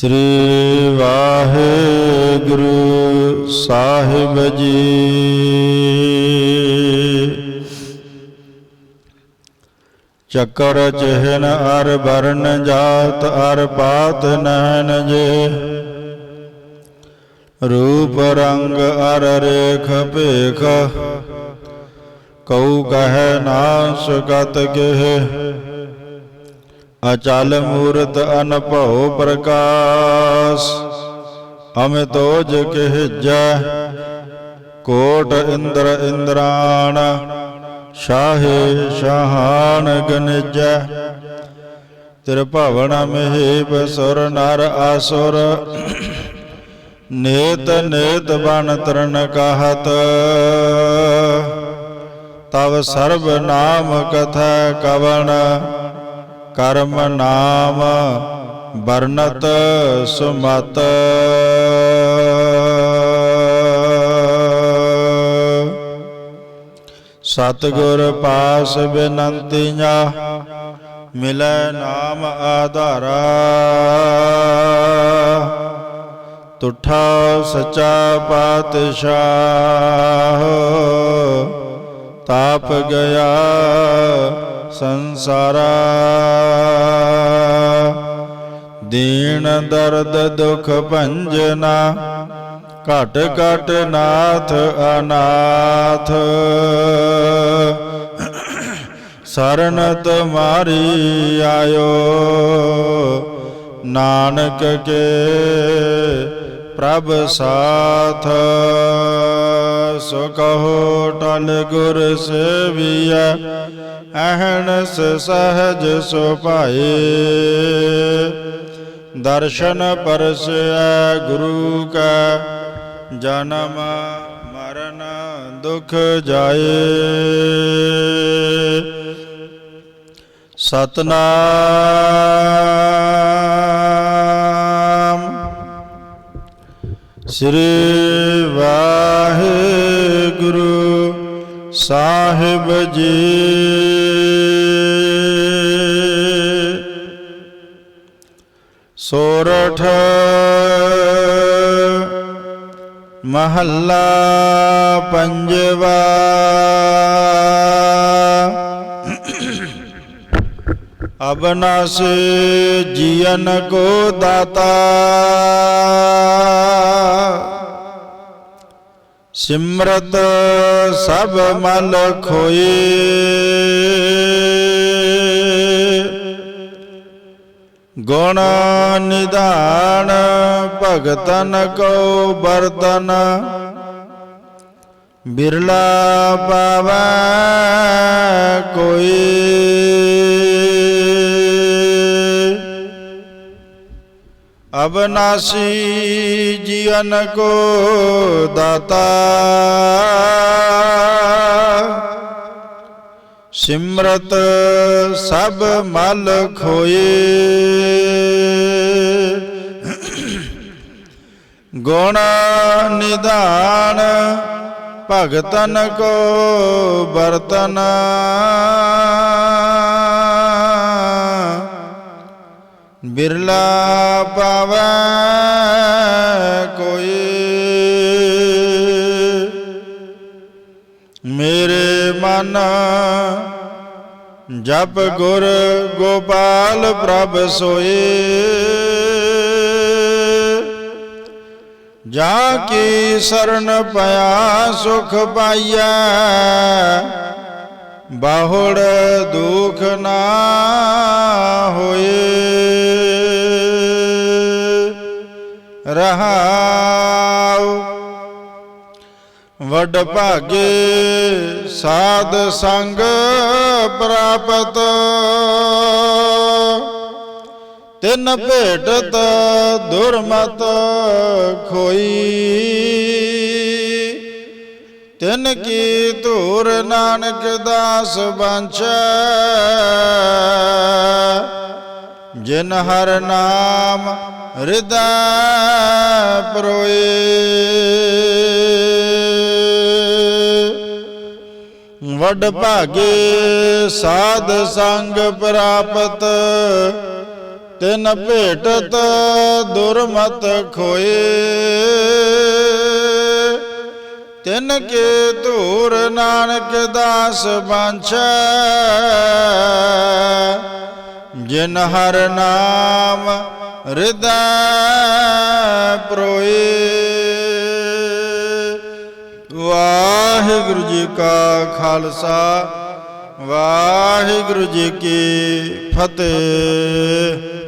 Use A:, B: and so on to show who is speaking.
A: ਸ੍ਰੀ ਵਾਹਿਗੁਰੂ ਸਾਹਿਬ ਜੀ। ਚੱਕਰ ਚਿਹਨ ਅਰ ਵਰਨ ਜਾਤ ਅਰ ਪਾਤ ਨੈਣ ਜੇ। ਰੂਪ ਰੰਗ ਅਰ ਰੇਖ ਭੇਖ। ਕਉ ਕਹੈ ਨਾ ਸੁਗਤ ਕਿਹ। ਅਚਲ ਮੂਰਤ ਅਨਭਉ ਪ੍ਰਕਾਸ਼ ਅਮਿਤੋਜ ਕਹਿਜੈ, ਕੋਟ ਇੰਦਰ ਇੰਦਰਾਣ, ਸ਼ਾਹੇ ਸ਼ਾਹਾਨ ਗਨਿਜੈ। ਤ੍ਰਿਭਵਨ ਮਹੀਪ ਸੁਰ ਨਰ ਆਸੁਰ, ਨੇਤ ਨੇਤ ਬਨ ਤਰਨ ਕਹਤ। ਤਵ ਸਰਬ ਨਾਮ ਕਥਾ ਕਵਣ ਕਰਮ ਨਾਮ ਬਰਨਤ ਸੁਮਤ। ਸਤਗੁਰ ਪਾਸ ਬੇਨੰਤੀਆਂ ਮਿਲੈ ਨਾਮ ਆਧਾਰਾ। ਤੁਠਾ ਸਚਾ ਪਾਤਸ਼ਾਹ। ਤਾਪ ਗਿਆ ਸੰਸਾਰਾ। ਦੀਨ ਦਰਦ ਦੁਖ ਭੰਜਨਾ, ਘਟ ਘਟ ਨਾਥ ਅਨਾਥ। ਸਰਨ ਤੁਮਾਰੀ ਆਇਓ, ਨਾਨਕ ਕੇ ਪ੍ਰਭ ਸਾਥ। ਸੋ ਕਹੋ ਟਲ ਗੁਰ ਸੇਵੀਐ ਅਹਨਸ ਸਹਜ ਸੁ ਭਾਏ। ਦਰਸ਼ਨ ਪਰਸੈ ਗੁਰੂ ਕੈ, ਜਨਮ ਮਰਨ ਦੁਖ ਜਾਏ। ਸਤਨਾਮ। ਸ੍ਰੀ ਵਾਹਿਗੁਰੂ ਸਾਹਿਬ ਜੀ ਸੋਰਠ ਮਹੱਲਾ ਪੰਜਵਾ ਅਬਨਾਸ ਜੀਵਨ ਕੋ ਦਾਤਾ ਸਿਮਰਤ ਸਭ ਮਲ ਖੋਏ। ਗੁਣ ਨਿਦਾਨ ਭਗਤਨ ਕੋ ਬਰਤਨ ਬਿਰਲਾ ਪਾਵੈ ਕੋਈ। ਅਬਨਾਸੀ ਜੀਵਨ ਕੋ ਦਾਤਾ। ਸਿਮਰਤ ਸਭ ਮਲ ਖੋਏ। ਗੁਣ ਨਿਧਾਨ ਭਗਤਨ ਕੋ ਬਰਤਨ ਬਿਰਲਾ ਪਾਵੈ ਕੋਈ। ਮੇਰੇ ਮਨ ਜਪ ਗੁਰ ਗੋਪਾਲ ਪ੍ਰਭ ਸੋਏ ਜਾ ਕੀ ਸਰਨ ਪਿਆ ਸੁਖ ਪਾਈਐ। ਬਾਹੁੜ ਦੁਖ ਨਾ ਹੋਏ। ਰਹਾਉ ਵਡ ਭਾਗੇ ਸਾਧ ਸੰਗ ਪ੍ਰਾਪਤ। ਤਿੰਨ ਭੇਟਤ ਦੁਰਮਤ ਖੋਈ। ਤਿਨ ਕੀ ਧੂਰ ਨਾਨਕ ਦਾਸ ਬੰਚੈ ਜਿਨ ਹਰ ਨਾਮ ਹਿਰਦੈ ਪਰੋਏ। ਵੱਡ ਭਾਗੇ ਸਾਧ ਸੰਗ ਪ੍ਰਾਪਤ, ਤਿਨ ਭੇਟਤ ਦੁਰਮਤ ਖੋਏ। ਤਿਨ ਕੇ ਧੂਰ ਨਾਨਕ ਦਾਸ ਬਾਂਛੈ। ਜਿਨ ਹਰ ਨਾਮ ਹਿਰਦੈ ਪਰੋਏ। ਵਾਹਿਗੁਰੂ ਜੀ ਕਾ ਖਾਲਸਾ, ਵਾਹਿਗੁਰੂ ਜੀ ਕੀ ਫਤਿਹ।